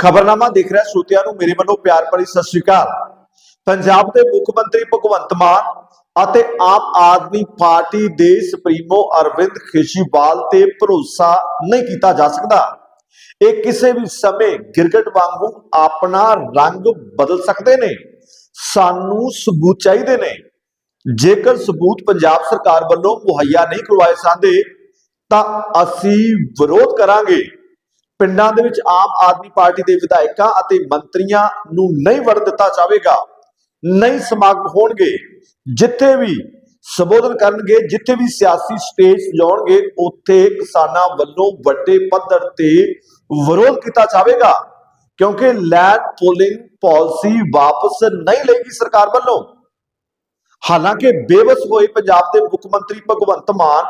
ਖਬਰਨਾਮਾ ਦੇਖ ਰਿਹਾ ਸਰੋਤਿਆਂ ਨੂੰ, ਮੇਰੇ ਵੱਲੋਂ ਪਿਆਰ ਭਰੀ ਸਤਿ ਸ਼੍ਰੀ ਅਕਾਲ। ਪੰਜਾਬ ਦੇ ਮੁੱਖ ਮੰਤਰੀ ਭਗਵੰਤ ਮਾਨ ਅਤੇ ਆਮ ਆਦਮੀ ਪਾਰਟੀ ਦੇ ਸੁਪਰੀਮੋ ਅਰਵਿੰਦ ਕੇਜਰੀਵਾਲ ਤੇ ਭਰੋਸਾ ਨਹੀਂ ਕੀਤਾ ਜਾ ਸਕਦਾ। ਇਹ ਕਿਸੇ ਵੀ ਸਮੇਂ ਗਿਰਗਟ ਵਾਂਗੂ ਆਪਣਾ ਰੰਗ ਬਦਲ ਸਕਦੇ ਨੇ, ਸਾਨੂੰ ਸਬੂਤ ਚਾਹੀਦੇ ਨੇ। ਜੇਕਰ ਸਬੂਤ ਪੰਜਾਬ ਸਰਕਾਰ ਵੱਲੋਂ ਮੁਹੱਈਆ ਨਹੀਂ ਕਰਵਾਏ ਜਾਂਦੇ, ਤਾਂ ਅਸੀਂ ਵਿਰੋਧ ਕਰਾਂਗੇ। ਪਿੰਡਾਂ ਦੇ ਵਿੱਚ ਆਮ ਆਦਮੀ ਪਾਰਟੀ ਦੇ ਵਿਧਾਇਕਾਂ ਅਤੇ ਮੰਤਰੀਆਂ ਨੂੰ ਨਹੀਂ ਵੜ ਦਿੱਤਾ ਜਾਵੇਗਾ, ਨਹੀਂ ਸਮਾਗਮ ਹੋਣਗੇ, ਜਿੱਥੇ ਵੀ ਸੰਬੋਧਨ ਕਰਨਗੇ, ਜਿੱਥੇ ਵੀ ਸਿਆਸੀ ਸਟੇਜ ਸਜਾਉਣਗੇ, ਉੱਥੇ ਕਿਸਾਨਾਂ ਵੱਲੋਂ ਵੱਡੇ ਪੱਧਰ ਤੇ ਵਿਰੋਧ ਕੀਤਾ ਜਾਵੇਗਾ, ਕਿਉਂਕਿ ਲੈਂਡ ਪੋਲਿੰਗ ਪਾਲਿਸੀ ਵਾਪਸ ਨਹੀਂ ਲਏਗੀ ਸਰਕਾਰ ਵੱਲੋਂ। ਹਾਲਾਂਕਿ ਬੇਵਸ ਹੋਏ ਪੰਜਾਬ ਦੇ ਮੁੱਖ ਮੰਤਰੀ ਭਗਵੰਤ ਮਾਨ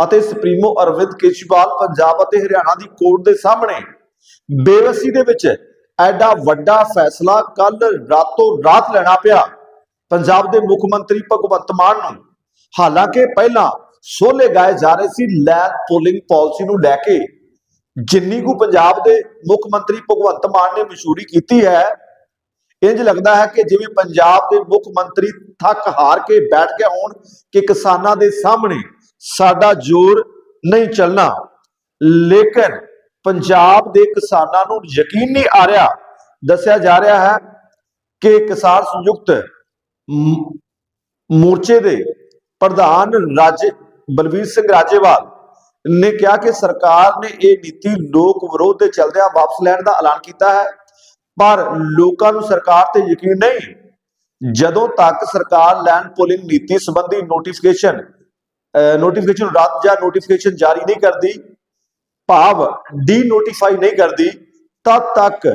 ਅਤੇ ਸੁਪਰੀਮੋ ਅਰਵਿੰਦ ਕੇਜਰੀਵਾਲ ਪੰਜਾਬ ਅਤੇ ਹਰਿਆਣਾ ਦੀ ਕੋਰਟ ਦੇ ਸਾਹਮਣੇ। ਬੇਵਸੀ ਦੇ ਵਿੱਚ ਐਡਾ ਵੱਡਾ ਫੈਸਲਾ ਕੱਲ ਰਾਤੋਂ ਰਾਤ ਲੈਣਾ ਪਿਆ। ਪੰਜਾਬ ਦੇ ਮੁੱਖ ਮੰਤਰੀ ਭਗਵੰਤ ਮਾਨ ਨੂੰ। ਹਾਲਾਂਕਿ ਪਹਿਲਾਂ ਸੋਲੇ ਗਾਏ ਜਾ ਰਹੇ ਸੀ ਲੈਂਡ ਪੋਲਿੰਗ ਪਾਲਿਸੀ ਨੂੰ ਲੈ ਕੇ। ਜਿੰਨੀ ਕੁ ਪੰਜਾਬ ਦੇ ਮੁੱਖ ਮੰਤਰੀ ਭਗਵੰਤ ਮਾਨ ਨੇ ਮਸ਼ਹੂਰੀ ਕੀਤੀ ਹੈ ਇੰਜ ਲੱਗਦਾ ਹੈ ਕਿ ਜਿਵੇਂ ਪੰਜਾਬ ਦੇ ਮੁੱਖ ਮੰਤਰੀ ਥੱਕ ਹਾਰ ਕੇ ਬੈਠ ਗਏ ਹੋਣ ਕਿ ਕਿਸਾਨਾਂ ਦੇ ਸਾਹਮਣੇ ਸਾਡਾ ਜ਼ੋਰ ਨਹੀਂ ਚੱਲਣਾ। ਲੇਕਿਨ ਪੰਜਾਬ ਦੇ ਕਿਸਾਨਾਂ ਨੂੰ ਯਕੀਨ ਨਹੀਂ ਆ ਰਿਹਾ, ਦੱਸਿਆ ਜਾ ਰਿਹਾ ਹੈ ਕਿ ਕਿਸਾਨ ਸੰਯੁਕਤ ਮੋਰਚੇ ਦੇ ਪ੍ਰਧਾਨ ਰਾਜ, ਬਲਵੀਰ ਸਿੰਘ ਰਾਜੇਵਾਲ ਨੇ ਕਿਹਾ ਕਿ ਸਰਕਾਰ ਨੇ ਇਹ ਨੀਤੀ ਲੋਕ ਵਿਰੋਧ ਦੇ ਚਲਦਿਆਂ ਵਾਪਸ ਲੈਣ ਦਾ ਐਲਾਨ ਕੀਤਾ ਹੈ, ਪਰ ਲੋਕਾਂ ਨੂੰ ਸਰਕਾਰ ਤੇ ਯਕੀਨ ਨਹੀਂ। ਜਦੋਂ ਤੱਕ ਸਰਕਾਰ ਲੈਂਡ ਪੋਲਿੰਗ ਨੀਤੀ ਸੰਬੰਧੀ ਨੋਟੀਫਿਕੇਸ਼ਨ ਨੋਟੀਫਿਕੇਸ਼ਨ ਰੱਦ ਜਾਂ ਨੋਟੀਫਿਕੇਸ਼ਨ ਜਾਰੀ ਨਹੀਂ ਕਰਦੀ, ਭਾਵ ਡੀ ਨੋਟੀਫਾਈ ਨਹੀਂ ਕਰਦੀ, ਤਦ ਤੱਕ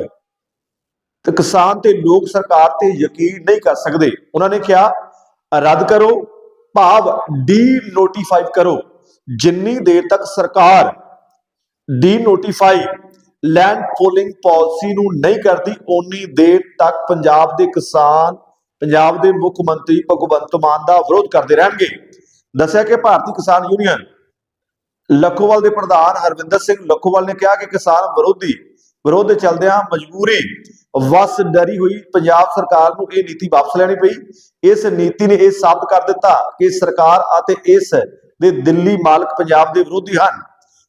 ਤੇ ਕਿਸਾਨ ਤੇ ਲੋਕ ਸਰਕਾਰ ਤੇ ਯਕੀਨ ਨਹੀਂ ਕਰ ਸਕਦੇ। ਉਹਨਾਂ ਨੇ ਕਿਹਾ, ਰੱਦ ਕਰੋ, ਭਾਵ ਡੀ ਨੋਟੀਫਾਈ ਕਰੋ। ਜਿੰਨੀ ਦੇਰ ਤੱਕ ਸਰਕਾਰ denotify land pooling policy ਨੂੰ ਨਹੀਂ ਕਰਦੀ ਉਨੀ ਦੇਰ ਤੱਕ ਪੰਜਾਬ ਦੇ ਕਿਸਾਨ, ਪੰਜਾਬ ਦੇ ਮੁੱਖ ਮੰਤਰੀ ਭਗਵੰਤ ਮਾਨ ਦਾ ਵਿਰੋਧ ਕਰਦੇ ਰਹਿਣਗੇ। ਦੱਸਿਆ ਕਿ ਭਾਰਤੀ ਕਿਸਾਨ ਯੂਨੀਅਨ ਲੱਖੋਵਾਲ ਦੇ ਪ੍ਰਧਾਨ ਹਰਵਿੰਦਰ ਸਿੰਘ ਲੱਖੋਵਾਲ ਨੇ ਕਿਹਾ ਕਿ ਕਿਸਾਨ ਵਿਰੋਧੀ ਵਿਰੋਧ ਦੇ ਚਲਦਿਆਂ ਮਜਬੂਰੀ ਵਸ ਡਰੀ ਹੋਈ। ਪੰਜਾਬ ਸਰਕਾਰ ਨੂੰ ਇਹ ਨੀਤੀ ਵਾਪਸ ਲੈਣੀ ਪਈ। ਇਸ ਨੀਤੀ ਨੇ ਇਹ ਸਾਬਤ ਕਰ ਦਿੱਤਾ ਕਿ ਸਰਕਾਰ ਅਤੇ ਇਸ ਦੇ ਦਿੱਲੀ ਮਾਲਕ ਪੰਜਾਬ ਦੇ ਵਿਰੋਧੀ ਹਨ।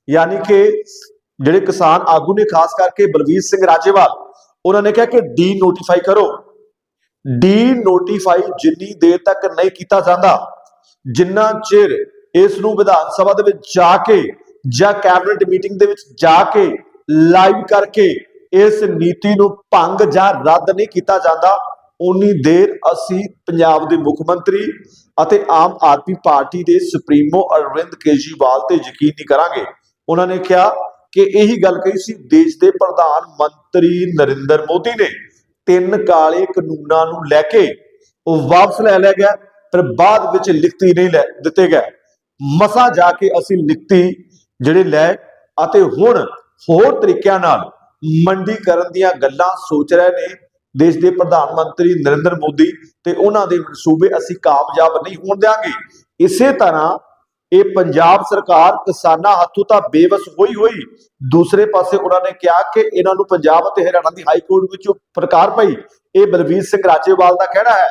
ਯਾਨੀ ਕਿ ਜਿਹੜੇ ਕਿਸਾਨ ਆਗੂ ਨੇ, ਖਾਸ ਕਰਕੇ ਬਲਵੀਰ ਸਿੰਘ ਰਾਜੇਵਾਲ, ਉਹਨਾਂ ਨੇ ਕਿਹਾ ਕਿ ਡੀ ਨੋਟੀਫਾਈ ਕਰੋ। ਡੀ ਨੋਟੀਫਾਈ ਜਿੰਨੀ ਦੇਰ ਤੱਕ ਨਹੀਂ ਕੀਤਾ ਜਾਂਦਾ ਜਿੰਨਾ ਚਿਰ ਇਸ ਨੂੰ ਵਿਧਾਨ ਸਭਾ ਦੇ ਵਿੱਚ ਜਾ ਕੇ ਜਾਂ ਕੈਬਨਿਟ ਮੀਟਿੰਗ ਦੇ ਵਿੱਚ ਜਾ ਕੇ ਲਾਈਵ ਕਰਕੇ ਇਸ ਨੀਤੀ ਨੂੰ ਭੰਗ ਜਾਂ ਰੱਦ ਨਹੀਂ ਕੀਤਾ ਜਾਂਦਾ ਉਨੀ ਦੇਰ ਅਸੀਂ ਪੰਜਾਬ ਦੇ ਮੁੱਖ ਮੰਤਰੀ ਅਤੇ ਆਮ ਆਦਮੀ ਪਾਰਟੀ ਦੇ ਸੁਪਰੀਮੋ ਅਰਵਿੰਦ ਕੇਜਰੀਵਾਲ ਤੇ ਯਕੀਨ ਨਹੀਂ ਕਰਾਂਗੇ। ਉਹਨਾਂ ਨੇ ਕਿਹਾ ਕਿ ਇਹੀ ਗੱਲ ਕਹੀ ਸੀ, ਦੇਸ਼ ਦੇ ਪ੍ਰਧਾਨ ਮੰਤਰੀ ਨਰਿੰਦਰ ਮੋਦੀ ਨੇ। ਤਿੰਨ ਕਾਲੇ ਕਾਨੂੰਨਾਂ ਨੂੰ ਲੈ ਕੇ ਉਹ ਵਾਪਸ ਲੈ ਲਿਆ ਗਿਆ। ਪਰ ਬਾਅਦ ਵਿੱਚ ਲਿਖਤੀ ਨਹੀਂ ਲੈ ਦਿੱਤੇ ਗਏ। ਮਸਾ ਜਾ ਕੇ ਅਸੀਂ ਲਿਖਤੀ ਜਿਹੜੇ ਲੈ ਅਤੇ ਹੁਣ ਹੋਰ ਤਰੀਕਿਆਂ ਨਾਲ ਮੰਡੀਕਰਨ ਦੀਆਂ ਗੱਲਾਂ ਸੋਚ ਰਹੇ ਨੇ। ਦੇਸ਼ ਦੇ ਪ੍ਰਧਾਨ ਮੰਤਰੀ ਨਰਿੰਦਰ ਮੋਦੀ ਤੇ ਉਹਨਾਂ ਦੇ ਮਨਸੂਬੇ ਅਸੀਂ ਕਾਮਯਾਬ ਨਹੀਂ ਹੋਣ ਦਿਆਂਗੇ। ਇਸੇ ਤਰ੍ਹਾਂ ਇਹ ਪੰਜਾਬ ਸਰਕਾਰ ਕਿਸਾਨਾਂ ਹੱਥੋਂ ਤਾਂ ਬੇਵਸ ਹੋਈ ਹੋਈ। ਦੂਸਰੇ ਪਾਸੇ ਉਹਨਾਂ ਨੇ ਕਿਹਾ ਕਿ ਇਹਨਾਂ ਨੂੰ ਪੰਜਾਬ ਅਤੇ ਹਰਿਆਣਾ ਦੀ ਹਾਈ ਕੋਰਟ ਵਿੱਚ ਪ੍ਰਕਾਰ ਪਈ। ਇਹ ਬਲਵੀਰ ਸਿੰਘ ਰਾਜੇਵਾਲ ਦਾ ਕਹਿਣਾ ਹੈ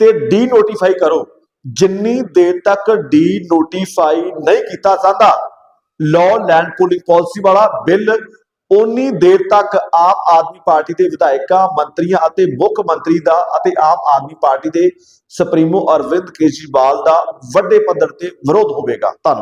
ਤੇ ਡੀ ਨੋਟੀਫਾਈ ਕਰੋ। ਜਿੰਨੀ ਦੇਰ ਤੱਕ ਡੀ ਨੋਟੀਫਾਈ ਨਹੀਂ ਕੀਤਾ ਜਾਂਦਾ ਲਾਅ ਲੈਂਡ ਪੂਲਿੰਗ ਪਾਲਿਸੀ ਵਾਲਾ ਬਿੱਲ ਉਨੀ ਦੇਰ ਤੱਕ ਆਮ ਆਦਮੀ ਪਾਰਟੀ ਦੇ ਵਿਧਾਇਕਾਂ, ਮੰਤਰੀਆਂ ਅਤੇ ਮੁੱਖ ਮੰਤਰੀ ਦਾ ਅਤੇ ਆਮ ਆਦਮੀ ਪਾਰਟੀ ਦੇ ਸੁਪਰੀਮੋ ਅਰਵਿੰਦ ਕੇਜਰੀਵਾਲ ਦਾ ਵੱਡੇ ਪੱਧਰ ਤੇ ਵਿਰੋਧ ਹੋਵੇਗਾ। ਧੰਨਵਾਦ।